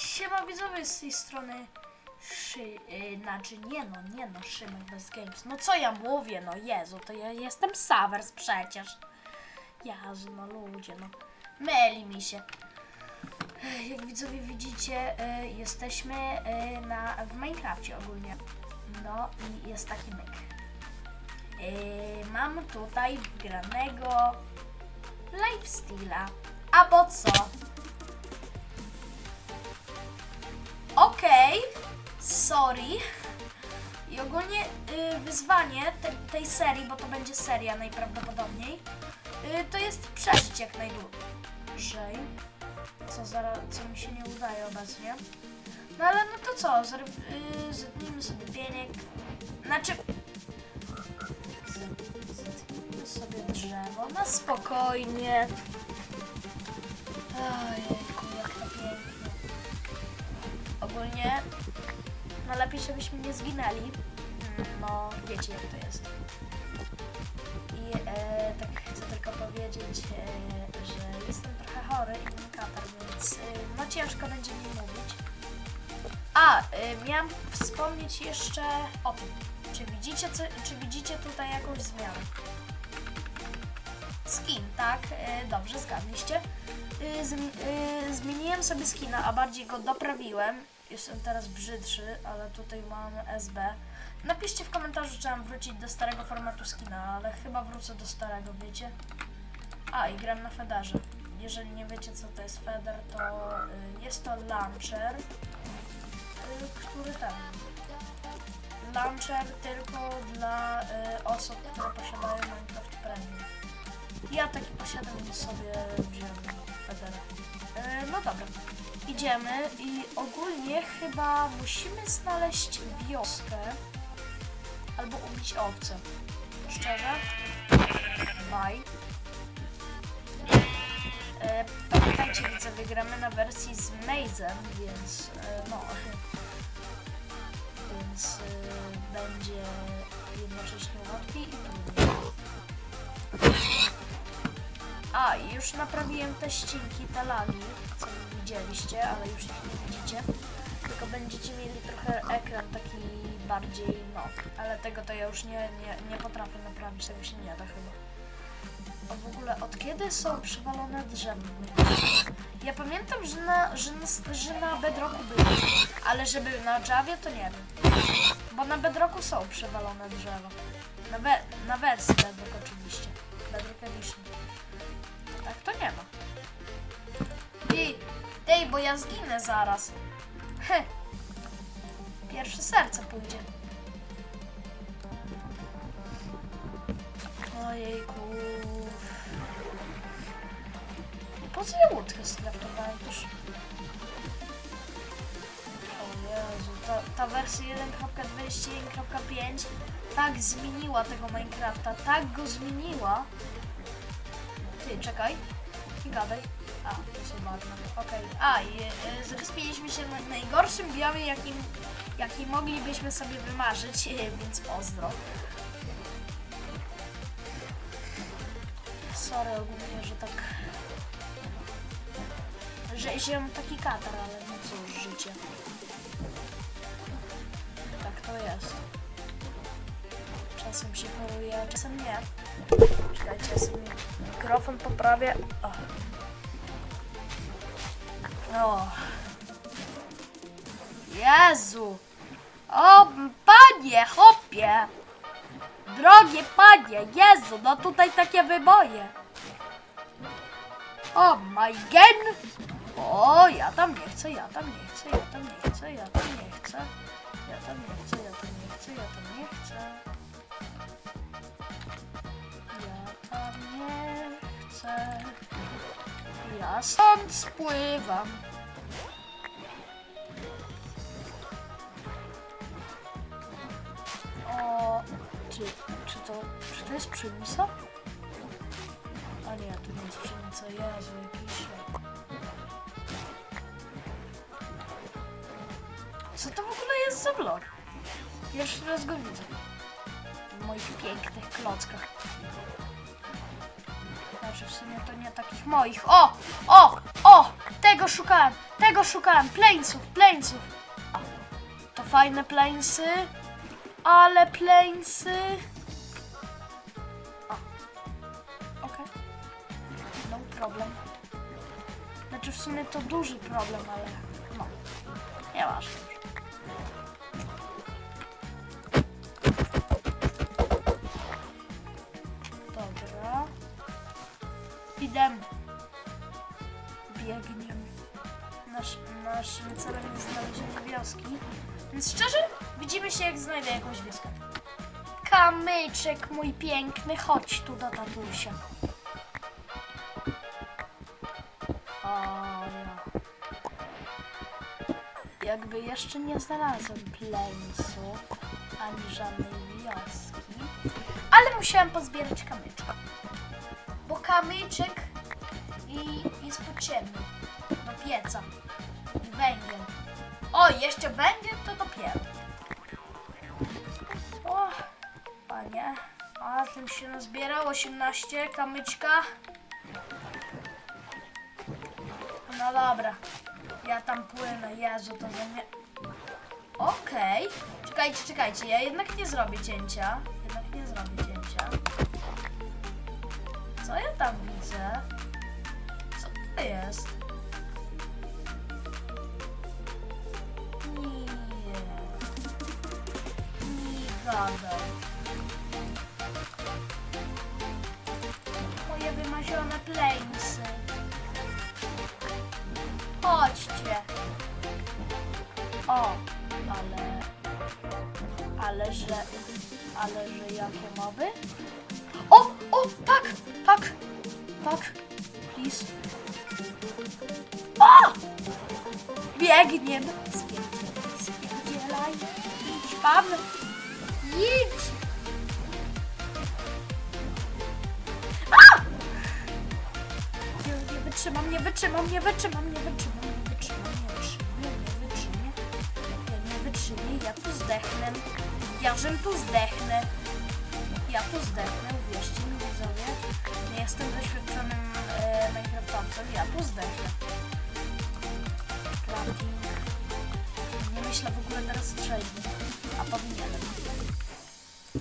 Siema widzowie z tej strony Szy... Yy, znaczy nie no, nie no, Szymek bez Games. No co ja mówię, no Jezu, to ja jestem Savers przecież. Jezu, no ludzie, no. Myli mi się. Jak widzowie widzicie, y, jesteśmy y, na, w Minecrafcie ogólnie. No i jest taki myk. Y, mam tutaj wgranego lifestyla. A po co? Okej, sorry. I ogólnie y, wyzwanie te, tej serii, bo to będzie seria najprawdopodobniej, y, to jest przeżyć jak najdłużej. Co, zaraz, co mi się nie udaje obecnie. No ale no to co, zar, y, zetnijmy sobie pieniek. Znaczy... Zetnijmy sobie drzewo, na spokojnie. Ojejku, Ogólnie, no lepiej, żebyśmy nie zginęli. No, wiecie jak to jest. I e, tak chcę tylko powiedzieć, e, że jestem trochę chory i mam katar, więc e, no ciężko będzie mi mówić. A, e, miałam wspomnieć jeszcze o tym. Czy widzicie, co, czy widzicie tutaj jakąś zmianę? Skin, tak? E, dobrze, zgadliście. Zmi- y, zmieniłem sobie skina, a bardziej go doprawiłem. Jestem teraz brzydszy, ale tutaj mam SB. Napiszcie w komentarzu, czy mam wrócić do starego formatu skina, ale chyba wrócę do starego, wiecie? A, i gram na Federze. Jeżeli nie wiecie, co to jest Feder, to y, jest to launcher, y, który ten... Launcher tylko dla y, osób, które posiadają Minecraft Premium. Ja taki posiadam i sobie wziąłem Federa. No dobra, idziemy i ogólnie chyba musimy znaleźć wioskę albo ubić owce. Szczerze? Bye. E, pamiętajcie, widzę, wygramy na wersji z Mazem, więc e, no. Więc e, będzie jednocześnie łatwiej i trudniej. A, już naprawiłem te ścinki, te lagi, widzieliście, ale już ich nie widzicie. Tylko będziecie mieli trochę ekran taki bardziej, no, ale tego to ja już nie, nie, nie potrafię naprawić, tego się nie da chyba. A w ogóle od kiedy są przywalone drzewa? Ja pamiętam, że na, że na, że na Bedrocku były, ale żeby na Javie to nie wiem. Bo na Bedrocku są przewalone drzewa. Na, we, na Bedrock oczywiście. Bedrock Edition. Ej, bo ja zginę zaraz. Heh. Pierwsze serce pójdzie. Ojejku. Po co ja łódkę skraftowałem też? O Jezu, ta, ta wersja 1.21.5 tak zmieniła tego Minecrafta, tak go zmieniła. Ty, czekaj. Nie gadaj. A, to są bagna. Okej. A, i zrespiliśmy się na najgorszym biomie, jakim, jaki moglibyśmy sobie wymarzyć, więc pozdro. Sorry ogólnie, że tak... Że się taki katar, ale no cóż, życie. Tak to jest. Czasem się choruje, a czasem nie. Czekajcie, ja sobie mikrofon poprawię. Jezu! O, panie, hopie! Drogie panie, Jezu, no tutaj takie wyboje. O my gen! O, ja tam nie chcę, ja tam nie chcę, ja tam nie chcę, ja tam nie chcę. Ja tam nie chcę, ja tam nie chcę, ja tam nie chcę. Ja stąd spływam. O, czy, czy to, czy to jest pszenica? A nie, to nie jest pszenica, Jezu, jakiś szok. Co to w ogóle jest za blok? Pierwszy raz go widzę. W moich pięknych klockach. Znaczy w sumie to nie takich moich. O! O! O! Tego szukałem! Tego szukałem. Planesów, planesów. To fajne planesy. Ale planesy. Okej. No problem. Znaczy w sumie to duży problem, ale no. Nieważne. Idziemy. Biegniemy. Nasz, naszym celem jest znalezienie wioski. Więc szczerze, widzimy się jak znajdę jakąś wioskę. Kamyczek mój piękny, chodź tu do tatusia. O ja. Jakby jeszcze nie znalazłem planesu, ani żadnej wioski. Ale musiałam pozbierać kamyczka. Kamyczek i jest potrzebny do pieca. I węgiel. O, jeszcze węgiel to dopiero. O, panie. A tym się nazbiera 18 kamyczka. No dobra. Ja tam płynę. Jezu, to za nie... Okej. Czekajcie, czekajcie. Ja jednak nie zrobię cięcia. Jednak nie zrobię cięcia. Co ja tam widzę? Co to jest? Nie. Nie gadaj. Moje wymazione planesy. Chodźcie. O, ale... Ale że... Ale że jakie mowy? O, tak, tak, tak. Please. O! Biegnie. Spierdzielaj, spierdzielaj. Idź pan. Idź. A! Nie, nie wytrzymam, nie wytrzymam, nie wytrzymam, nie wytrzymam, nie wytrzymam, nie wytrzymam, nie wytrzymam. Nie wytrzymam, ja tu zdechnę. Ja żem tu zdechnę. Ja tu zdechnę, uwierzcie mi jestem doświadczonym e, Minecraftowcem, ja tu zdechnę. Crafting. Nie myślę w ogóle teraz trzeźwo, a powinienem. Yy,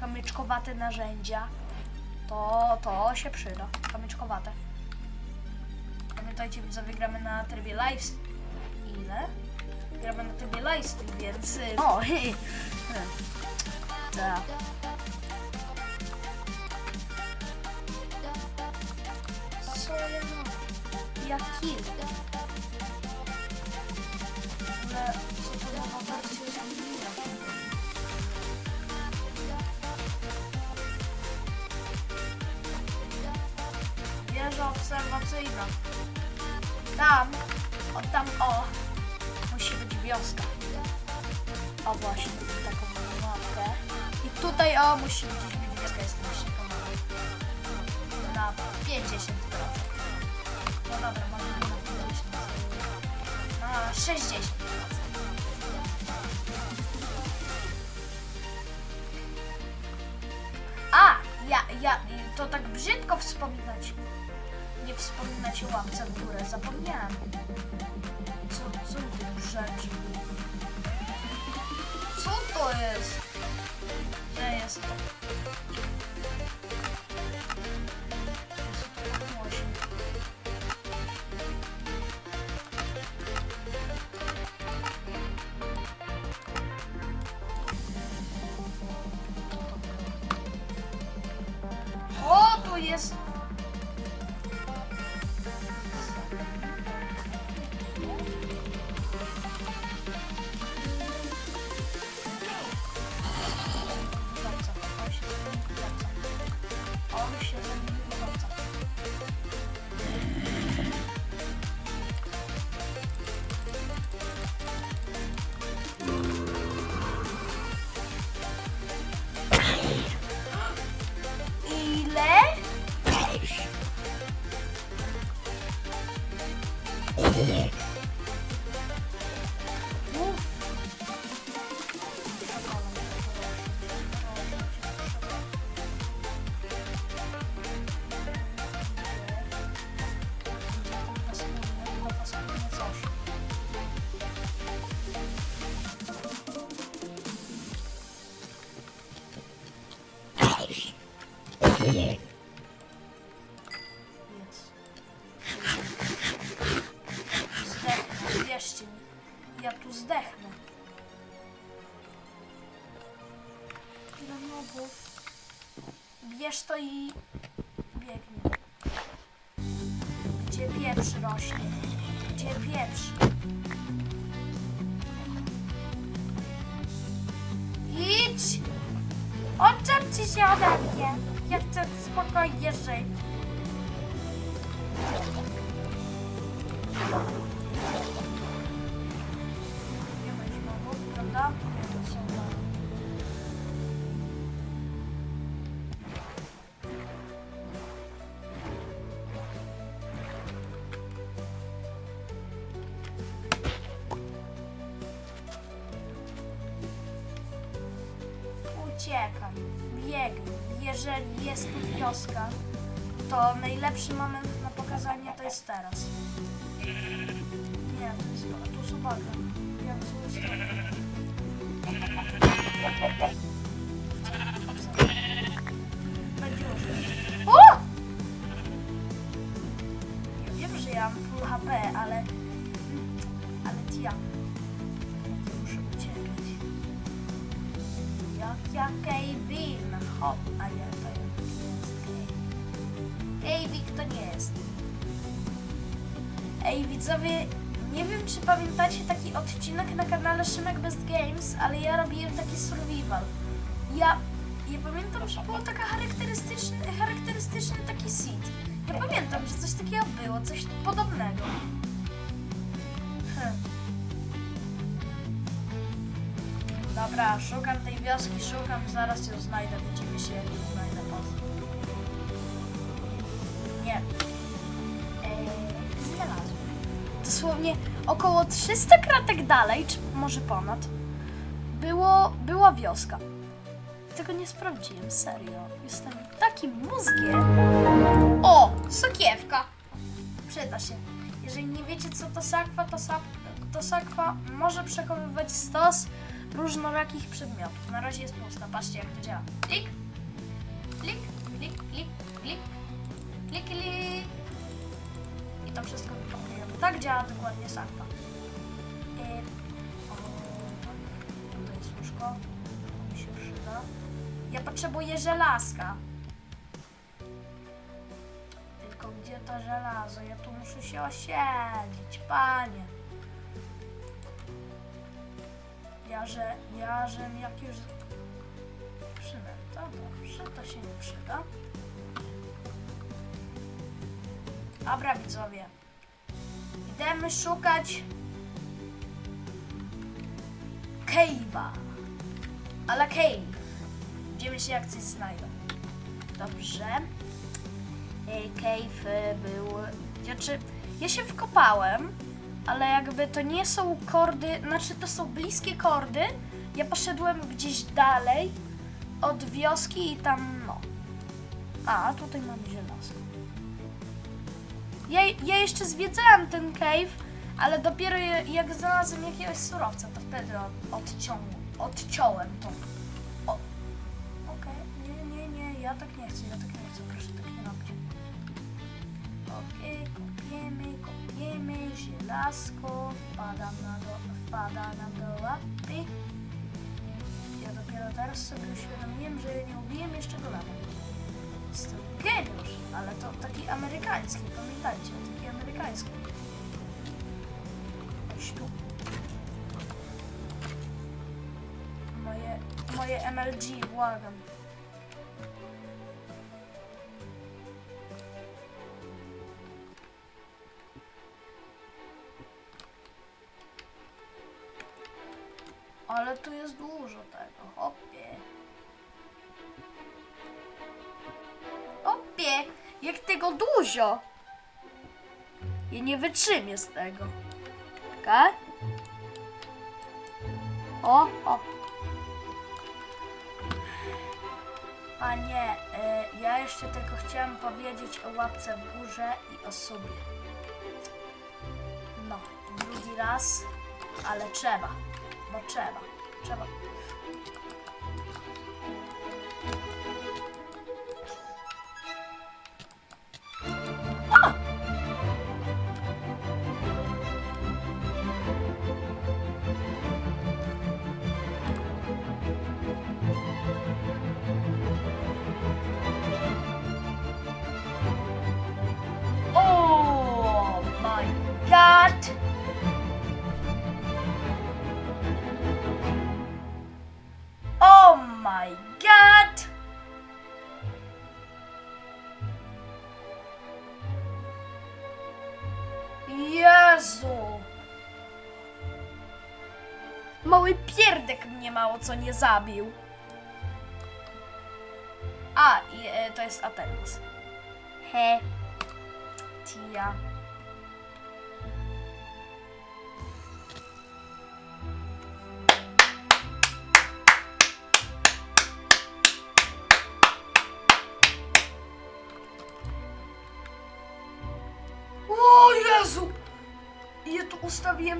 kamyczkowate narzędzia. To, to się przyda. Kamyczkowate. Pamiętajcie, widzowie, gramy na trybie live. Ile? Gramy na trybie live, więc... y, O, Jak kill? Ale to nowa wersja zamówienia? Wieża obserwacyjna. Tam, o tam, o, musi być wioska. O właśnie, taką mapkę. I tutaj, o, musi być wioska, jest myślę, na 50%. Dobra, nie na 50%. Na 60%. A, ja, ja, to tak brzydko wspominać. Nie wspominać o łapce w górę, zapomniałam. Co, co tu rzeczy? Co to jest? Gdzie jest to? Thank you. Jest. Ja chcę spokojnie żyć. Nie będzie mogło, prawda? Najlepszy moment na pokazanie to jest teraz. Nie, to jest tu sobaka. Ja w złą stronę. Będzie już. O! Ja wiem, że ja mam full HP, ale... Ale ja... Muszę uciekać. Jak ja Kevin. Hop, a ja to jest. Ej widzowie, nie wiem czy pamiętacie taki odcinek na kanale Szymek Best Games, ale ja robiłem taki survival. Ja, ja pamiętam, że było taka charakterystyczny, charakterystyczny taki seed. Ja pamiętam, że coś takiego było, coś podobnego. Hm. Dobra, szukam tej wioski, szukam, zaraz ją znajdę, widzimy się, znajdę Dosłownie około 300 kratek dalej, czy może ponad, było, była wioska. Tego nie sprawdziłem, serio. Jestem takim mózgiem. O, sokiewka. Przyda się. Jeżeli nie wiecie, co to sakwa, to, sap, to sakwa może przechowywać stos różnorakich przedmiotów. Na razie jest pusta. Patrzcie, jak to działa. Klik, klik, klik, klik, klik, klik, klik. To wszystko. Tak działa dokładnie sakwa. O. Tutaj jest łóżko. To mi się przyda. Ja potrzebuję żelazka. Tylko gdzie to żelazo? Ja tu muszę się osiedlić, panie. Ja, że, ja, jak już przynęta, dobrze, to się nie przyda. Dobra, widzowie. Idziemy szukać Cave'a. Ale cave. Widzimy się jak coś znajdą. Dobrze. Cave y, był... Znaczy, ja się wkopałem, ale jakby to nie są kordy, znaczy to są bliskie kordy. Ja poszedłem gdzieś dalej od wioski i tam, no. A, tutaj mamy żelazo. Ja, ja jeszcze zwiedzałem ten cave, ale dopiero je- jak znalazłem jakiegoś surowca, to wtedy od, odcią, odciąłem to. Okej, nie, nie, nie, ja tak nie chcę, ja tak nie chcę, proszę tak nie robić. Okej, kopiemy, kopiemy, żelazko, wpada na do, wpada nam do łapy. Ja dopiero teraz sobie uświadomiłem, że nie ubiłem jeszcze go Jestem geniusz, ale to taki amerykański, pamiętajcie, taki amerykański. Chodź tu. Moje, moje MLG, błagam. Ale tu jest dużo tego, hopie. Jak tego dużo. Ja nie wytrzymię z tego. Czekaj. O, o. Panie, y, ja jeszcze tylko chciałam powiedzieć o łapce w górze i o sobie. No, drugi raz, ale trzeba, bo trzeba, trzeba. Jezu! Mały pierdek mnie mało co nie zabił. A, i e, to jest Atenas. He. Tia.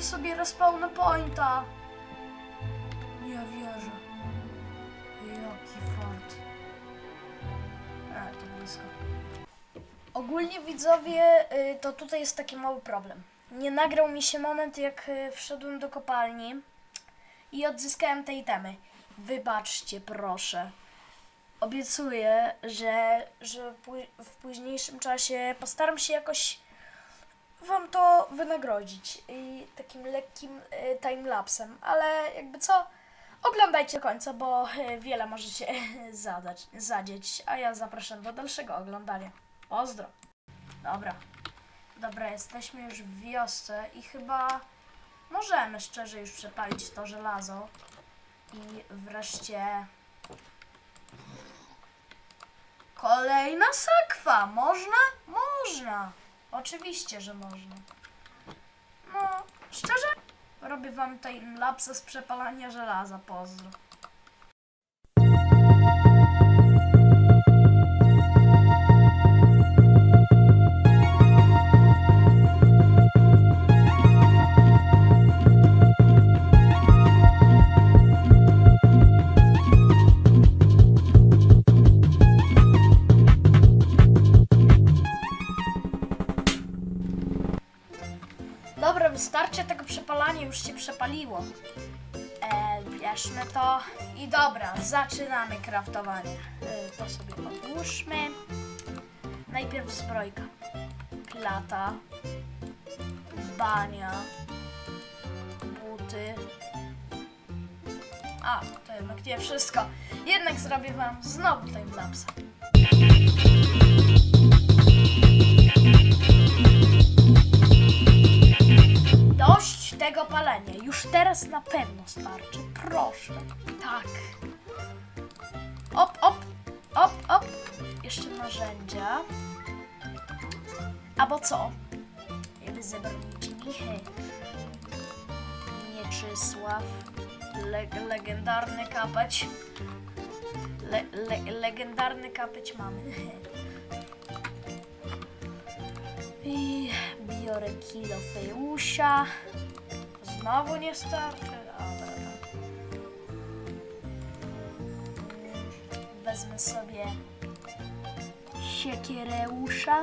Sobie respawn pointa. Nie wierzę. Jaki fart. A, to blisko. Ogólnie widzowie, y, to tutaj jest taki mały problem. Nie nagrał mi się moment, jak y, wszedłem do kopalni i odzyskałem te itemy. Wybaczcie, proszę. Obiecuję, że, że w późniejszym czasie postaram się jakoś wam to wynagrodzić i takim lekkim y, timelapsem, ale jakby co, oglądajcie do końca, bo y, wiele może się zadać, zadzieć, a ja zapraszam do dalszego oglądania. Pozdro. Dobra. Dobra, jesteśmy już w wiosce i chyba możemy szczerze już przepalić to żelazo i wreszcie kolejna sakwa. Można? Można. Oczywiście, że można. No, szczerze, robię wam tutaj lapsa z przepalania żelaza, pozdro. Przepaliło. E, bierzmy to i dobra, zaczynamy kraftowanie. E, to sobie odłóżmy. Najpierw zbrojka. Plata. Bania. Buty. A, to jednak nie wszystko. Jednak zrobię wam znowu timelapsa. Co? Jakby zebrał Michy. Mieczysław. Le legendarny kapeć. Le le legendarny kapeć mamy. I biorę kilo fejusza. Znowu nie starczy. Mm, Wezmę sobie siekiereusza.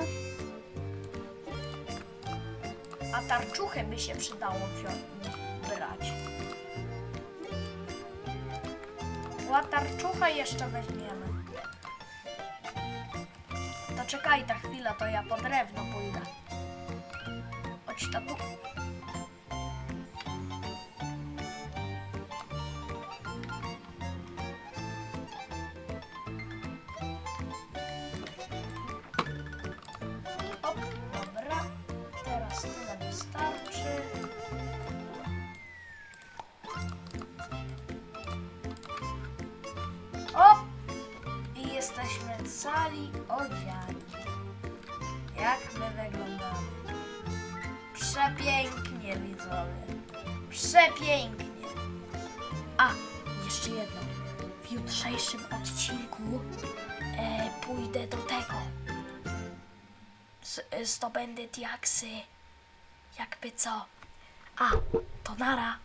A tarczuchę by się przydało wziąć, brać. Łatarczucha jeszcze weźmiemy. To czekaj ta chwila, to ja po drewno pójdę. Chodź ta Przepięknie. A, jeszcze jedno. W jutrzejszym odcinku e, pójdę do tego. Z, zdobędę diaksy. Jakby co. A, to nara.